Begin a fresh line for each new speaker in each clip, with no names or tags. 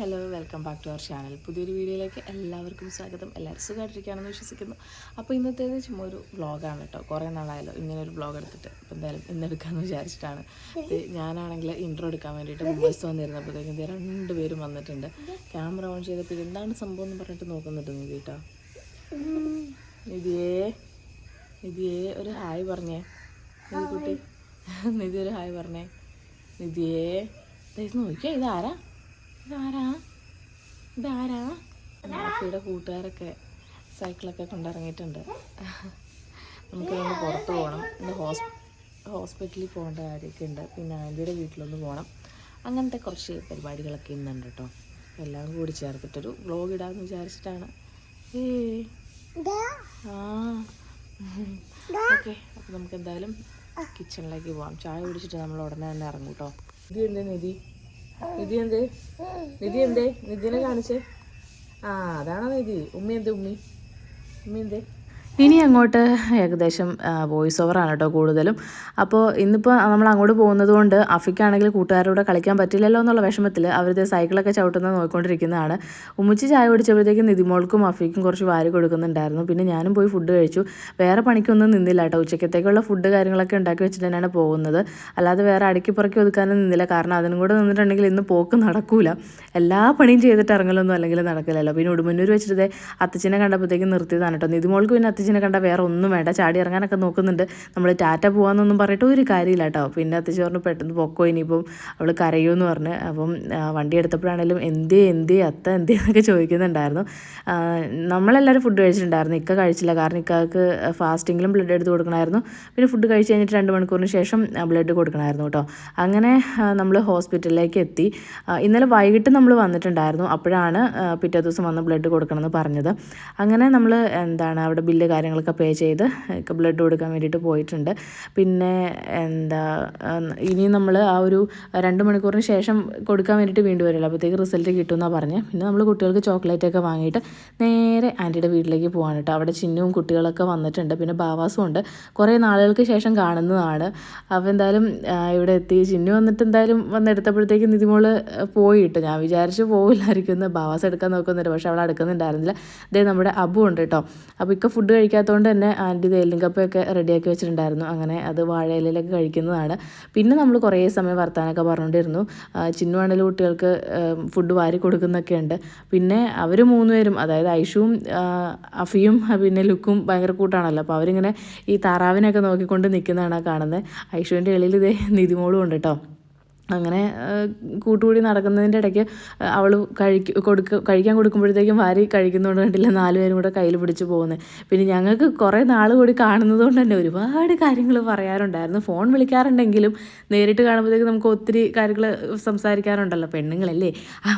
Hello welcome back to our channel പുതിയൊരു വീഡിയോയിലേക്ക് എല്ലാവർക്കും സ്വാഗതം. എല്ലാവരും സുഖമായിട്ടിരിക്കുകയാണെന്ന് വിശ്വസിക്കുന്നു. അപ്പോൾ ഇന്നത്തേത് ചുമ്മാ ഒരു വ്ളോഗാണ് കേട്ടോ. കുറേ നാളായല്ലോ ഇങ്ങനെ ഒരു വ്ളോഗ് എടുത്തിട്ട്. അപ്പോൾ എന്തായാലും ഇന്ന് എടുക്കാമെന്ന് വിചാരിച്ചിട്ടാണ്. ഇത് ഞാനാണെങ്കിൽ ഇൻട്രോ എടുക്കാൻ വേണ്ടിയിട്ട് മുമ്പസ് വന്നിരുന്നപ്പോഴത്തേക്കും ഇത് രണ്ടുപേരും വന്നിട്ടുണ്ട്. ക്യാമറ ഓൺ ചെയ്തപ്പോൾ എന്താണ് സംഭവം എന്ന് പറഞ്ഞിട്ട് നോക്കുന്നുണ്ട് നിധി കേട്ടോ നിധിയേ നിധിയേ ഒരു ഹായ് പറഞ്ഞേ. നിധി കുട്ടി. നിധി ഒരു ഹായ് പറഞ്ഞേ. നിധിയേ. നോക്കിയേ? ഇതാരാ? ഇതാരാ? ഇതാരാ? നാഫിയുടെ കൂട്ടുകാരൊക്കെ സൈക്കിളൊക്കെ കൊണ്ടിറങ്ങിയിട്ടുണ്ട്. നമുക്ക് നമുക്കൊന്ന് പുറത്ത് പോകണം. ഇന്ന് ഹോസ് ഹോസ്പിറ്റലിൽ പോകേണ്ട കാര്യമൊക്കെ ഉണ്ട്. പിന്നെ ആന്റിയുടെ വീട്ടിലൊന്ന് പോകണം. അങ്ങനത്തെ കുറച്ച് പരിപാടികളൊക്കെ ഇന്നുണ്ട് കേട്ടോ. എല്ലാം കൂടി ചേർത്തിട്ടൊരു വ്ലോഗ് ഇടാമെന്ന് വിചാരിച്ചിട്ടാണ്. ഏ. ആ. ഓക്കെ അപ്പോൾ നമുക്ക് എന്തായാലും കിച്ചണിലേക്ക് പോവാം. ചായ കുടിച്ചിട്ട് നമ്മൾ ഉടനെ തന്നെ ഇറങ്ങും കേട്ടോ. ഇത് എന്താ നിധി? നിധി എന്തേ? നിധി എന്തേ? നിധിനെ കാണിച്ചേ. ആ അതാണോ നിധി? ഉമ്മി എന്തേ? ഉമ്മി. ഉമ്മി എന്തേ? ഇനി അങ്ങോട്ട് ഏകദേശം വോയിസ് ഓവറാണ് കേട്ടോ കൂടുതലും. അപ്പോൾ ഇന്നിപ്പോൾ നമ്മൾ അങ്ങോട്ട് പോകുന്നത് കൊണ്ട് അഫിക്കാണെങ്കിൽ കൂട്ടുകാരോട് കളിക്കാൻ പറ്റില്ലല്ലോ എന്നുള്ള വിഷമത്തിൽ അവരുടെ സൈക്കിളൊക്കെ ചവിട്ടുന്നത് നോക്കിക്കൊണ്ടിരിക്കുന്നതാണ് ഉമ്മച്ചി ചായ കുടിച്ചപ്പോഴത്തേക്കും നിതിമോൾക്കും അഫിക്കും കുറച്ച് വാരി കൊടുക്കുന്നുണ്ടായിരുന്നു. പിന്നെ ഞാനും പോയി ഫുഡ് കഴിച്ചു. വേറെ പണിക്കൊന്നും നിന്നില്ല കേട്ടോ. ഉച്ചക്കത്തേക്കുള്ള ഫുഡ് കാര്യങ്ങളൊക്കെ ഉണ്ടാക്കി വെച്ചിട്ട് തന്നെയാണ് പോകുന്നത്. അല്ലാതെ വേറെ അടുക്കി പുറക്കി ഒതുക്കാനും നിന്നില്ല. കാരണം അതിനും കൂടെ നിന്നിട്ടുണ്ടെങ്കിൽ ഇന്ന് പോക്ക് നടക്കൂല. എല്ലാ പണിയും ചെയ്തിട്ട് ഇറങ്ങലൊന്നും അല്ലെങ്കിൽ നടക്കില്ലല്ലോ. പിന്നെ ഉടുമ്പന്നൂർ വെച്ചിട്ട് ദേ അത്തച്ഛനെ കണ്ടപ്പോഴത്തേക്കും നിർത്തിയതാണ് കേട്ടോ. നിതിമോൾക്ക് പിന്നെ അത്തച്ഛനെ കണ്ട വേറെ ഒന്നും വേണ്ട. ചാടി ഇറങ്ങാനൊക്കെ നോക്കുന്നുണ്ട്. നമ്മൾ ടാറ്റ പോകാമെന്നൊന്നും പറഞ്ഞിട്ട് ഒരു കാര്യമില്ല കേട്ടോ. പിന്നെ അത്തച്ഛൻ പറഞ്ഞു പെട്ടെന്ന് പൊക്കോ ഇനിയിപ്പം. അവൾ കരയുമെന്ന് പറഞ്ഞ്. അപ്പം വണ്ടി എടുത്തപ്പോഴാണേലും എന്തേ എന്തേ അത്ത എന്തേ? എന്നൊക്കെ ചോദിക്കുന്നുണ്ടായിരുന്നു. നമ്മളെല്ലാവരും ഫുഡ് കഴിച്ചിട്ടുണ്ടായിരുന്നു. ഇക്ക കഴിച്ചില്ല. കാരണം ഇക്കാക്ക് ഫാസ്റ്റിങ്ങിലും ബ്ലഡ് എടുത്ത് കൊടുക്കണമായിരുന്നു. പിന്നെ ഫുഡ് കഴിച്ച് കഴിഞ്ഞിട്ട് രണ്ട് മണിക്കൂറിന് ശേഷം ബ്ലഡ് കൊടുക്കണമായിരുന്നു കേട്ടോ. അങ്ങനെ നമ്മൾ ഹോസ്പിറ്റലിലേക്ക് എത്തി. ഇന്നലെ വൈകിട്ട് നമ്മൾ വന്നിട്ടുണ്ടായിരുന്നു. അപ്പോഴാണ് പിറ്റേ ദിവസം വന്ന് ബ്ലഡ് കൊടുക്കണമെന്ന് പറഞ്ഞത്. അങ്ങനെ നമ്മൾ എന്താണ് അവിടെ ബില്ല് കാര്യങ്ങളൊക്കെ പേ ചെയ്ത് ബ്ലഡ് കൊടുക്കാൻ വേണ്ടിയിട്ട് പോയിട്ടുണ്ട്. പിന്നെ എന്താ ഇനി നമ്മൾ ആ ഒരു രണ്ട് മണിക്കൂറിന് ശേഷം കൊടുക്കാൻ വേണ്ടിയിട്ട് വീണ്ടും വരില്ല. അപ്പോഴത്തേക്ക് റിസൾട്ട് കിട്ടുമെന്നാണ് പറഞ്ഞത് പിന്നെ നമ്മൾ കുട്ടികൾക്ക് ചോക്ലേറ്റൊക്കെ വാങ്ങിയിട്ട് നേരെ ആന്റിയുടെ വീട്ടിലേക്ക് പോകാൻ കേട്ടോ. അവിടെ ചിന്നുവും കുട്ടികളൊക്കെ വന്നിട്ടുണ്ട്. പിന്നെ ബാവാസും ഉണ്ട്. കുറേ നാളുകൾക്ക് ശേഷം കാണുന്നതാണ്. അപ്പോൾ എന്തായാലും ഇവിടെ എത്തി. ചിന്നു വന്നിട്ട് എന്തായാലും വന്നെടുത്തപ്പോഴത്തേക്ക് നിതിമോൾ പോയിട്ട് ഞാൻ വിചാരിച്ചു പോകില്ലായിരിക്കും എന്ന് ബാവാസ് എടുക്കാൻ നോക്കുന്നുണ്ട്. പക്ഷെ അവൾ എടുക്കുന്നുണ്ടായിരുന്നില്ല. ഇതേ നമ്മുടെ അബു ഉണ്ട് കേട്ടോ. അപ്പോൾ ഇക്ക ഫുഡ് കഴിക്കാത്തതുകൊണ്ട് തന്നെ ആന്റി തേലിങ്കപ്പൊക്കെ റെഡിയാക്കി വെച്ചിട്ടുണ്ടായിരുന്നു. അങ്ങനെ അത് വാഴയിലൊക്കെ കഴിക്കുന്നതാണ്. പിന്നെ നമ്മൾ കുറേ സമയം വർത്താനൊക്കെ പറഞ്ഞുകൊണ്ടിരുന്നു ചിന്നുവാണേലും ചിന്നു കുട്ടികൾക്ക് ഫുഡ് വാരി കൊടുക്കുന്നൊക്കെ ഉണ്ട് പിന്നെ അവർ മൂന്നുപേരും അതായത് ഐഷുവും അഫിയും പിന്നെ ലുക്കും ഭയങ്കര കൂട്ടാണല്ലോ. അപ്പോൾ അവരിങ്ങനെ ഈ താറാവിനൊക്കെ നോക്കിക്കൊണ്ട് നിൽക്കുന്നതാണ് കാണുന്നത് ഐഷുവിന്റെ എളിയിൽ ഇതേ നിധിമോളും ഉണ്ട് കേട്ടോ അങ്ങനെ കൂട്ടുകൂടി നടക്കുന്നതിന്റെ ഇടയ്ക്ക് അവൾ കഴിക്ക കൊടുക്ക കഴിക്കാൻ കൊടുക്കുമ്പോഴത്തേക്കും വാരി കഴിക്കുന്നതുകൊണ്ട് കണ്ടില്ല നാലുപേരും കൂടെ കയ്യിൽ പിടിച്ച് പോകുന്നത് പിന്നെ ഞങ്ങൾക്ക് കുറേ നാൾ കൂടി കാണുന്നത് കൊണ്ട് തന്നെ ഒരുപാട് കാര്യങ്ങൾ പറയാറുണ്ടായിരുന്നു. ഫോൺ വിളിക്കാറുണ്ടെങ്കിലും നേരിട്ട് കാണുമ്പോഴത്തേക്ക് നമുക്ക് ഒത്തിരി കാര്യങ്ങൾ സംസാരിക്കാറുണ്ടല്ലോ പെണ്ണുങ്ങളല്ലേ?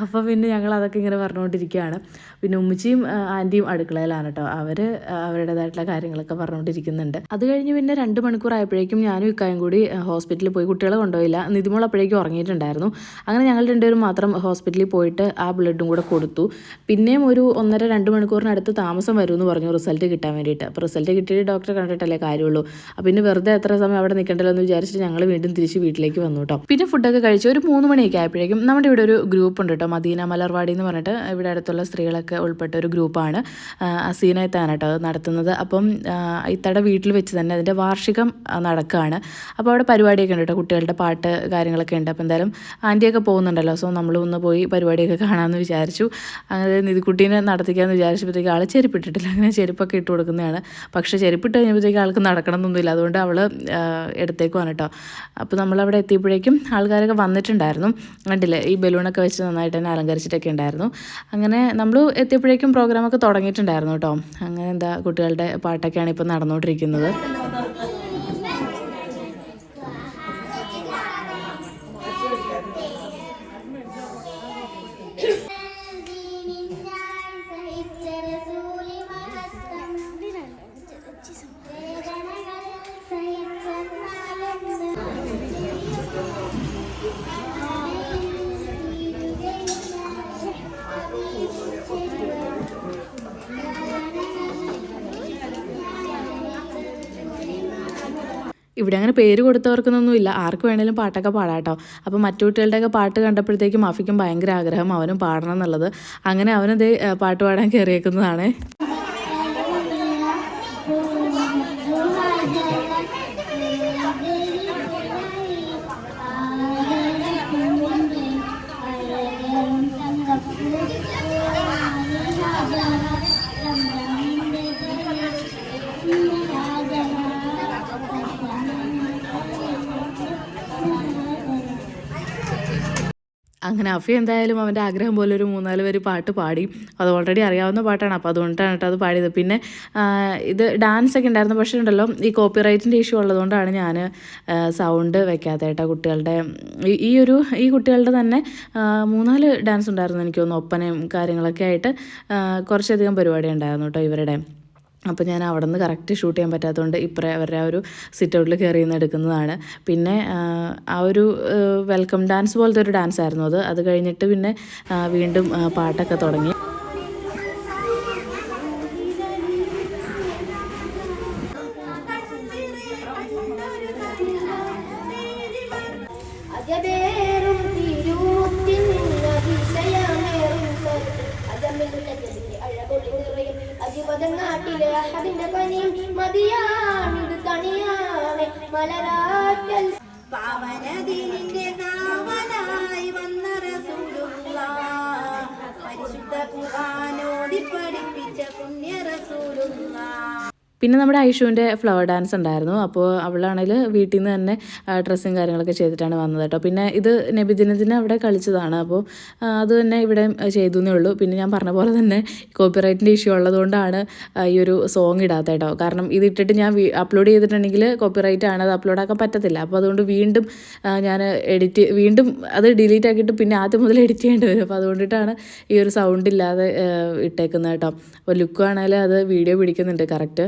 അപ്പോൾ പിന്നെ ഞങ്ങൾ അതൊക്കെ ഇങ്ങനെ പറഞ്ഞുകൊണ്ടിരിക്കുകയാണ്. പിന്നെ ഉമ്മച്ചിയും ആന്റിയും അടുക്കളയിലാണ് കേട്ടോ. അവർ അവരുടേതായിട്ടുള്ള കാര്യങ്ങളൊക്കെ പറഞ്ഞുകൊണ്ടിരിക്കുന്നുണ്ട്. അത് കഴിഞ്ഞ് പിന്നെ രണ്ട് മണിക്കൂർ ആയപ്പോഴേക്കും ഞാനും ഇക്കായും കൂടി ഹോസ്പിറ്റലിൽ പോയി കുട്ടികളെ കൊണ്ടുപോയില്ല. നിതിമോൾ അപ്പോഴേക്കും ഉറങ്ങിയിട്ടുണ്ടായിരുന്നു. അങ്ങനെ ഞങ്ങൾ രണ്ടുപേരും മാത്രം ഹോസ്പിറ്റലിൽ പോയിട്ട് ആ ബ്ലഡും കൂടെ കൊടുത്തു. പിന്നെയും ഒരു ഒന്നര രണ്ട് മണിക്കൂറിനടുത്ത് താമസം വരുമെന്ന് പറഞ്ഞു റിസൾട്ട് കിട്ടാൻ വേണ്ടിയിട്ട്. അപ്പോൾ റിസൾട്ട് കിട്ടിയിട്ട് ഡോക്ടറെ കണ്ടിട്ടല്ലേ കാര്യമുള്ളൂ. അപ്പോൾ പിന്നെ വെറുതെ എത്ര സമയം അവിടെ നിൽക്കണ്ടല്ലോ എന്ന് വിചാരിച്ചിട്ട് ഞങ്ങൾ വീണ്ടും തിരിച്ച് വീട്ടിലേക്ക് വന്നു കേട്ടോ. പിന്നെ ഫുഡൊക്കെ കഴിച്ച് ഒരു മൂന്ന് മണിയൊക്കെ ആയപ്പോഴേക്കും നമ്മുടെ ഇവിടെ ഒരു ഗ്രൂപ്പ് ഉണ്ട് കേട്ടോ. മദീന മലർവാടി എന്ന് പറഞ്ഞിട്ട് ഇവിടെ അടുത്തുള്ള സ്ത്രീകളൊക്കെ ഉൾപ്പെട്ട ഒരു ഗ്രൂപ്പാണ്. അസീന കേട്ടോ അത് നടത്തുന്നത്. അപ്പം ഇത്തടെ വീട്ടിൽ വെച്ച് തന്നെ അതിന്റെ വാർഷികം നടക്കുകയാണ് അപ്പോൾ അവിടെ പരിപാടിയൊക്കെ ഉണ്ട് കേട്ടോ. കുട്ടികളുടെ പാട്ട് കാര്യങ്ങളൊക്കെ ഉണ്ട്. അപ്പോൾ എന്തായാലും ആന്റിയൊക്കെ പോകുന്നുണ്ടല്ലോ. സോ നമ്മൾ ഒന്ന് പോയി പരിപാടിയൊക്കെ കാണാമെന്ന് വിചാരിച്ചു. അങ്ങനെ നിധിക്കുട്ടീനെ നടത്തിക്കാമെന്ന് വിചാരിച്ചപ്പോഴത്തേക്ക് ആൾ ചെരുപ്പിട്ടിട്ടില്ല. അങ്ങനെ ചെരുപ്പൊക്കെ ഇട്ട് കൊടുക്കുന്നതാണ്. പക്ഷേ ചെരുപ്പിട്ട് കഴിഞ്ഞപ്പോഴത്തേക്ക് ആൾക്ക് നടക്കണമെന്നൊന്നുമില്ല. അതുകൊണ്ട് അവൾ എടുത്തേക്കുവാണ് കേട്ടോ. അപ്പോൾ നമ്മളവിടെ എത്തിയപ്പോഴേക്കും ആൾക്കാരൊക്കെ വന്നിട്ടുണ്ടായിരുന്നു. കണ്ടില്ലേ? ഈ ബലൂണൊക്കെ വെച്ച് നന്നായിട്ട് തന്നെ അലങ്കരിച്ചിട്ടൊക്കെ ഉണ്ടായിരുന്നു. അങ്ങനെ നമ്മൾ എത്തിയപ്പോഴേക്കും പ്രോഗ്രാമൊക്കെ തുടങ്ങിയിട്ടുണ്ടായിരുന്നു കേട്ടോ. അങ്ങനെ എന്താ കുട്ടികളുടെ പാട്ടൊക്കെയാണ് ഇപ്പോൾ നടന്നുകൊണ്ടിരിക്കുന്നത്. ഇവിടെ അങ്ങനെ പേര് കൊടുത്തവർക്കൊന്നും ഇല്ല ആർക്ക് വേണേലും പാട്ടൊക്കെ പാടാട്ടോ. അപ്പം മറ്റു കുട്ടികളുടെയൊക്കെ പാട്ട് കണ്ടപ്പോഴത്തേക്കും അഫിക്കും ഭയങ്കര ആഗ്രഹം അവനും പാടണം എന്നുള്ളത്. അങ്ങനെ അവനത് പാട്ട് പാടാൻ കയറിയേക്കുന്നതാണ്. അങ്ങനെ അഫി എന്തായാലും അവന്റെ ആഗ്രഹം പോലെ ഒരു മൂന്നാൽ പേര് പാട്ട് പാടി. അത് ഓൾറെഡി അറിയാവുന്ന പാട്ടാണ്. അപ്പോൾ അതുകൊണ്ടാണ് കേട്ടോ അത് പാടിയത്. പിന്നെ ഇത് ഡാൻസ് ഒക്കെ ഉണ്ടായിരുന്നു. പക്ഷേ ഉണ്ടല്ലോ ഈ കോപ്പിറൈറ്റിന്റെ ഇഷ്യൂ ഉള്ളതുകൊണ്ടാണ് ഞാൻ സൗണ്ട് വെക്കാത്ത കേട്ടോ കുട്ടികളുടെ ഈ- ഒരു ഈ കുട്ടികളുടെ തന്നെ മൂന്നാൽ ഡാൻസ് ഉണ്ടായിരുന്നു എനിക്ക് തോന്നുന്നു. ഒപ്പനയും കാര്യങ്ങളൊക്കെ ആയിട്ട് കുറച്ചധികം പരിപാടി ഉണ്ടായിരുന്നു കേട്ടോ ഇവരുടെ. അപ്പോൾ ഞാൻ അവിടെ നിന്ന് കറക്റ്റ് ഷൂട്ട് ചെയ്യാൻ പറ്റാത്തതുകൊണ്ട് ഇപ്പറേ അവരുടെ ആ ഒരു സിറ്റ് ഔട്ടിൽ കയറി നിന്ന് എടുക്കുന്നതാണ്. പിന്നെ ആ, ഒരു വെൽക്കം ഡാൻസ് പോലത്തെ ഒരു ഡാൻസ് ആയിരുന്നു അത്. അത് കഴിഞ്ഞിട്ട് പിന്നെ വീണ്ടും പാട്ടൊക്കെ തുടങ്ങി.
മലരാറ്റൽ
പാവനദീനിന്റെ കാവലായി വന്ന റസൂലുള്ള. പരിശുദ്ധ ഖുർആനോടി പഠിപ്പിച്ച പുണ്യ റസൂലുള്ള
പിന്നെ നമ്മുടെ ഐഷുവിന്റെ ഫ്ലവർ ഡാൻസ് ഉണ്ടായിരുന്നു. അപ്പോൾ അവളാണെങ്കിൽ വീട്ടിൽ നിന്ന് തന്നെ ഡ്രസ്സും കാര്യങ്ങളൊക്കെ ചെയ്തിട്ടാണ് വന്നത് കേട്ടോ. പിന്നെ ഇത് നബിദിനത്തിന് അവിടെ കളിച്ചതാണ്. അപ്പോൾ അത് തന്നെ ഇവിടെ ചെയ്തു എന്നേ ഉള്ളൂ. പിന്നെ ഞാൻ പറഞ്ഞ പോലെ തന്നെ കോപ്പിറൈറ്റിന്റെ ഇഷ്യൂ ഉള്ളതുകൊണ്ടാണ് ഈ ഒരു സോങ് ഇടാത്ത കേട്ടോ. കാരണം ഇത് ഇട്ടിട്ട് ഞാൻ അപ്ലോഡ് ചെയ്തിട്ടുണ്ടെങ്കിൽ കോപ്പിറൈറ്റ് ആണ്. അത് അപ്ലോഡ് ആക്കാൻ പറ്റത്തില്ല. അപ്പോൾ അതുകൊണ്ട് വീണ്ടും ഞാൻ എഡിറ്റ് വീണ്ടും അത് ഡിലീറ്റ് ആക്കിയിട്ട് പിന്നെ ആദ്യം മുതൽ എഡിറ്റ് ചെയ്യേണ്ടി വരും. അപ്പോൾ അതുകൊണ്ടിട്ടാണ് ഈ ഒരു സൗണ്ട് ഇല്ലാതെ ഇട്ടേക്കുന്നത് കേട്ടോ. അപ്പോൾ ലുക്ക് ആണെങ്കിൽ അത് വീഡിയോ പിടിക്കുന്നുണ്ട് കറക്റ്റ്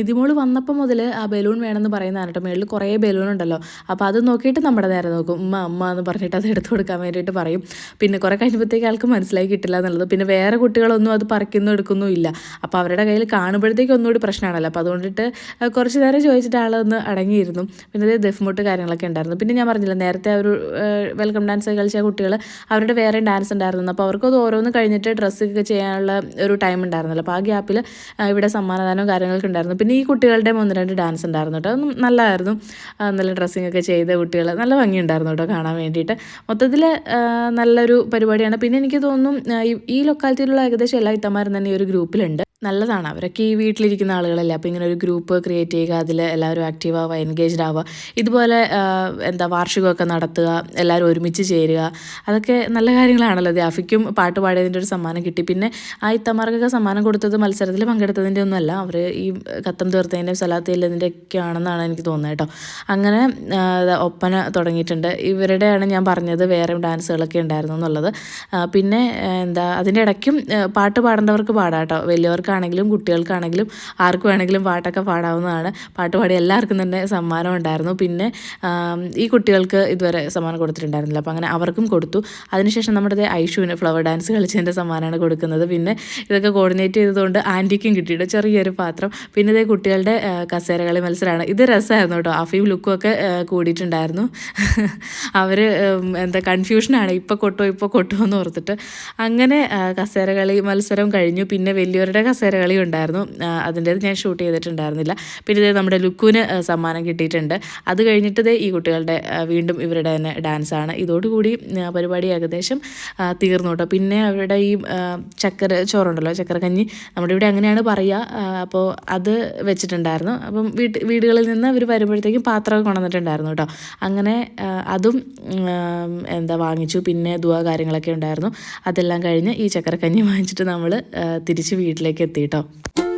നിധിമോൾ വന്നപ്പോൾ മുതൽ ആ ബലൂൺ വേണമെന്ന് പറയുന്നതാണ് കേട്ടോ മേളിൽ കുറേ ബലൂൺ ഉണ്ടല്ലോ. അപ്പോൾ അത് നോക്കിയിട്ട് നമ്മുടെ നേരെ നോക്കും. ഉമ്മ അമ്മ എന്ന് പറഞ്ഞിട്ട് അത് എടുത്തു കൊടുക്കാൻ വേണ്ടിയിട്ട് പറയും. പിന്നെ കുറേ കഴിഞ്ഞപ്പോഴത്തേക്ക് ആൾക്ക് മനസ്സിലായി കിട്ടില്ല എന്നുള്ളത്. പിന്നെ വേറെ കുട്ടികളൊന്നും അത് പറിക്കുന്നു എടുക്കുന്നു ഇല്ല. അപ്പോൾ അവരുടെ കയ്യിൽ കാണുമ്പോഴത്തേക്ക് ഒന്നുകൂടി പ്രശ്നമാണല്ലോ. അപ്പോൾ അതുകൊണ്ടിട്ട് കുറച്ച് നേരം ചോദിച്ചിട്ട് ആളൊന്ന് അടങ്ങിയിരുന്നു. പിന്നെ അതേ ദഫ്മുട്ട് കാര്യങ്ങളൊക്കെ ഉണ്ടായിരുന്നു. പിന്നെ ഞാൻ പറഞ്ഞില്ല നേരത്തെ ഒരു വെൽക്കം ഡാൻസ് കളിച്ച കുട്ടികൾ അവരുടെ വേറെ ഡാൻസ് ഉണ്ടായിരുന്നു. അപ്പോൾ അവർക്കത് ഓരോന്ന് കഴിഞ്ഞിട്ട് ഡ്രസ്സൊക്കെ ചെയ്യാനുള്ള ഒരു ടൈം ഉണ്ടായിരുന്നല്ലോ. അപ്പോൾ ആ ഗ്യാപ്പിൽ ഇവിടെ സമ്മാനദാനവും കാര്യങ്ങളൊക്കെ ഉണ്ടായിരുന്നു. പിന്നെ ഈ കുട്ടികളുടെ ഒന്ന് രണ്ട് ഡാൻസ് ഉണ്ടായിരുന്നു കേട്ടോ. അതൊന്നും നല്ലതായിരുന്നു നല്ല ഡ്രസ്സിങ് ഒക്കെ ചെയ്ത കുട്ടികൾ നല്ല ഭംഗിയുണ്ടായിരുന്നു കേട്ടോ കാണാൻ വേണ്ടിയിട്ട്. മൊത്തത്തിൽ നല്ലൊരു പരിപാടിയാണ്. പിന്നെ എനിക്ക് തോന്നുന്നു ഈ ലൊക്കാലിറ്റിയിലുള്ള ഏകദേശം എല്ലാ ഇത്തമാരും തന്നെ ഈ ഒരു ഗ്രൂപ്പിലുണ്ട് നല്ലതാണ്. അവരൊക്കെ ഈ വീട്ടിലിരിക്കുന്ന ആളുകളല്ലേ. അപ്പോൾ ഇങ്ങനെ ഒരു ഗ്രൂപ്പ് ക്രിയേറ്റ് ചെയ്യുക അതിൽ എല്ലാവരും ആക്റ്റീവ് ആവുക എൻഗേജ്ഡ് ആവുക ഇതുപോലെ എന്താ വാർഷികമൊക്കെ നടത്തുക എല്ലാവരും ഒരുമിച്ച് ചേരുക അതൊക്കെ നല്ല കാര്യങ്ങളാണല്ലോ. ദ്യാഫിക്കും പാട്ട് പാടിയതിന്റെ ഒരു സമ്മാനം കിട്ടി. പിന്നെ ആ ഇത്തമാർക്കൊക്കെ സമ്മാനം കൊടുത്തത് മത്സരത്തിൽ പങ്കെടുത്തതിന്റെ ഒന്നുമല്ല. അവർ ഈ കത്തം തീർത്തതിന്റെ സലാത്തയില്ലതിന്റെ ഒക്കെ ആണെന്നാണ് എനിക്ക് തോന്നുന്നത് കേട്ടോ. അങ്ങനെ ഒപ്പന തുടങ്ങിയിട്ടുണ്ട്. ഇവരുടെയാണ് ഞാൻ പറഞ്ഞത് വേറെ ഡാൻസുകളൊക്കെ ഉണ്ടായിരുന്നു എന്നുള്ളത്. പിന്നെ എന്താ അതിന്റെ ഇടയ്ക്കും പാട്ട് പാടേണ്ടവർക്ക് പാടാം കേട്ടോ. വലിയവർക്കാണെങ്കിലും കുട്ടികൾക്കാണെങ്കിലും ആർക്ക് വേണമെങ്കിലും പാട്ടൊക്കെ പാടാവുന്നതാണ്. പാട്ട് പാടി എല്ലാവർക്കും തന്നെ സമ്മാനം ഉണ്ടായിരുന്നു. പിന്നെ ഈ കുട്ടികൾക്ക് ഇതുവരെ സമ്മാനം കൊടുത്തിട്ടുണ്ടായിരുന്നില്ല. അപ്പോൾ അങ്ങനെ അവർക്കും കൊടുത്തു. അതിനുശേഷം നമ്മുടെ ഐഷുവിന് ഫ്ലവർ ഡാൻസ് കളിച്ചതിന്റെ സമ്മാനമാണ് കൊടുക്കുന്നത്. പിന്നെ ഇതൊക്കെ കോർഡിനേറ്റ് ചെയ്തതുകൊണ്ട് ആന്റിക്കും കിട്ടിയിട്ട് ചെറിയൊരു പാത്രം. പിന്നെ ഇതേ കുട്ടികളുടെ കസേരകളി കസേര മത്സരമാണ്. ഇത് രസമായിരുന്നു കേട്ടോ. അഫീം ലുക്കും ഒക്കെ കൂടിയിട്ടുണ്ടായിരുന്നു. അവർ എന്താ കൺഫ്യൂഷനാണ്. ഇപ്പോൾ കൊട്ടോ ഇപ്പോൾ കൊട്ടോ എന്ന് ഓർത്തിട്ട്. അങ്ങനെ കസേരകളി മത്സരം കഴിഞ്ഞു. പിന്നെ വലിയവരുടെ കസേര കസേര കളി ഉണ്ടായിരുന്നു അതിന്റേത് ഞാൻ ഷൂട്ട് ചെയ്തിട്ടുണ്ടായിരുന്നില്ല. പിന്നെ ഇത് നമ്മുടെ ലുക്കുവിന് സമ്മാനം കിട്ടിയിട്ടുണ്ട്. അത് കഴിഞ്ഞിട്ട് ദേ ഈ കുട്ടികളുടെ വീണ്ടും ഇവരുടെ തന്നെ ഡാൻസാണ്. ഇതോടുകൂടി പരിപാടി ഏകദേശം തീർന്നു കേട്ടോ. പിന്നെ അവരുടെ ഈ ചക്കര ചോറുണ്ടല്ലോ ചക്കര കഞ്ഞി നമ്മുടെ ഇവിടെ അങ്ങനെയാണ് പറയുക. അപ്പോൾ അത് വെച്ചിട്ടുണ്ടായിരുന്നു. അപ്പം വീട്ട് വീടുകളിൽ നിന്ന് അവർ വരുമ്പോഴത്തേക്കും പാത്രമൊക്കെ കൊണ്ടുവന്നിട്ടുണ്ടായിരുന്നു കേട്ടോ. അങ്ങനെ അതും എന്താ വാങ്ങിച്ചു. പിന്നെ ദുവാ കാര്യങ്ങളൊക്കെ ഉണ്ടായിരുന്നു. അതെല്ലാം കഴിഞ്ഞ് ഈ ചക്കരക്കഞ്ഞി വാങ്ങിച്ചിട്ട് നമ്മൾ തിരിച്ച് വീട്ടിലേക്ക് എത്തി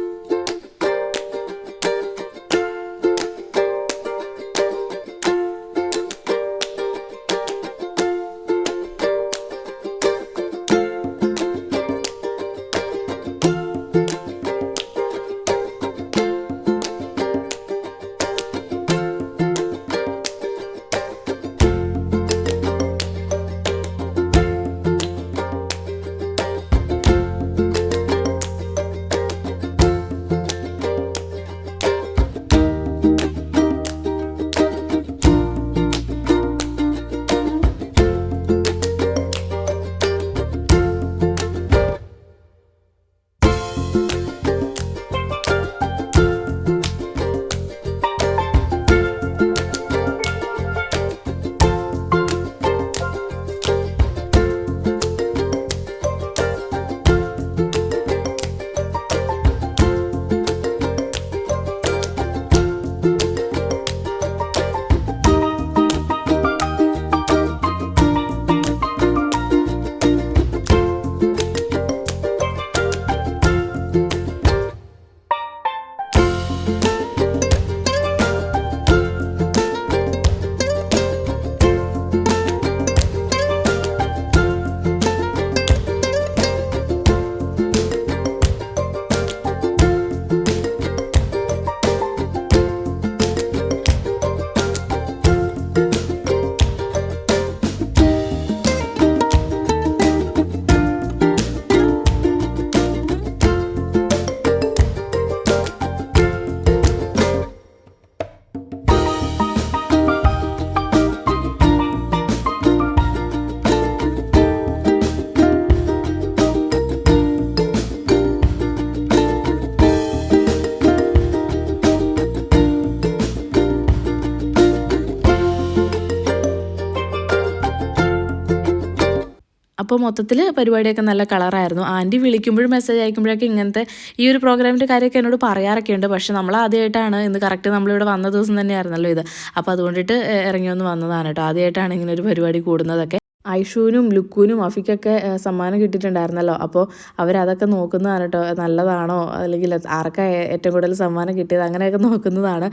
അപ്പോൾ മൊത്തത്തിൽ പരിപാടിയൊക്കെ നല്ല കളറായിരുന്നു. ആന്റി വിളിക്കുമ്പോഴും മെസ്സേജ് അയക്കുമ്പോഴൊക്കെ ഇങ്ങനത്തെ ഈ ഒരു പ്രോഗ്രാമിന്റെ കാര്യമൊക്കെ എന്നോട് പറയാറൊക്കെ ഉണ്ട്. പക്ഷേ നമ്മൾ ആദ്യമായിട്ടാണ് ഇന്ന് കറക്റ്റ് നമ്മളിവിടെ വന്ന ദിവസം തന്നെയായിരുന്നല്ലോ ഇത്. അപ്പോൾ അതുകൊണ്ടിട്ട് ഇറങ്ങി വന്ന് വന്നതാണ് കേട്ടോ. ആദ്യമായിട്ടാണ് ഇങ്ങനെ ഒരു പരിപാടി കൂടുന്നതൊക്കെ. ഐഷുവിനും ലുക്കുവിനും അഫിക്കൊക്കെ സമ്മാനം കിട്ടിയിട്ടുണ്ടായിരുന്നല്ലോ. അപ്പോൾ അവരതൊക്കെ നോക്കുന്നതാണ് കേട്ടോ നല്ലതാണോ? അല്ലെങ്കിൽ ആർക്കാ ഏറ്റവും കൂടുതൽ സമ്മാനം കിട്ടിയത്? അങ്ങനെയൊക്കെ നോക്കുന്നതാണ്.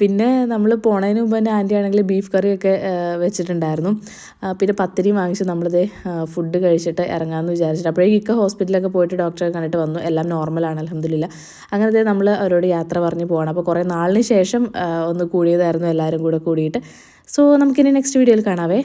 പിന്നെ നമ്മൾ പോണതിന് മുമ്പ് തന്നെ ആന്റി ആണെങ്കിൽ ബീഫ് കറിയൊക്കെ വെച്ചിട്ടുണ്ടായിരുന്നു. പിന്നെ പത്തിരിയും വാങ്ങിച്ച് നമ്മളിത് ഫുഡ് കഴിച്ചിട്ട് ഇറങ്ങാമെന്ന് വിചാരിച്ചിട്ട്. അപ്പോഴേക്കും ഇക്ക ഹോസ്പിറ്റലൊക്കെ പോയിട്ട് ഡോക്ടറെ കണ്ടിട്ട് വന്നു. എല്ലാം നോർമലാണ് അലഹമില്ല അങ്ങനത്തെ നമ്മൾ അവരോട് യാത്ര പറഞ്ഞ് പോകണം അപ്പോൾ കുറേ നാളിന് ശേഷം ഒന്ന് കൂടിയതായിരുന്നു എല്ലാവരും കൂടെ കൂടിയിട്ട്. സോ നമുക്കിനി നെക്സ്റ്റ് വീഡിയോയിൽ കാണാവേ.